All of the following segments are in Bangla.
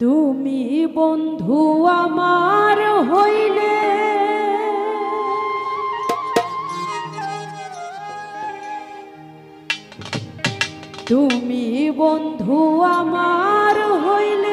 তুমি বন্ধু আমার হইলে। তুমি বন্ধু আমার হইলে।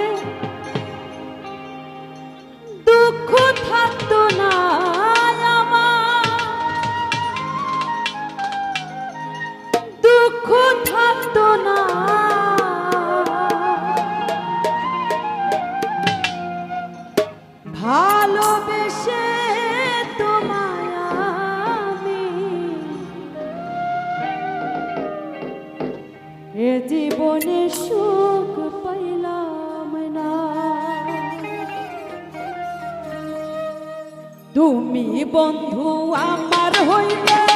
তুমি বন্ধু আমার হইলে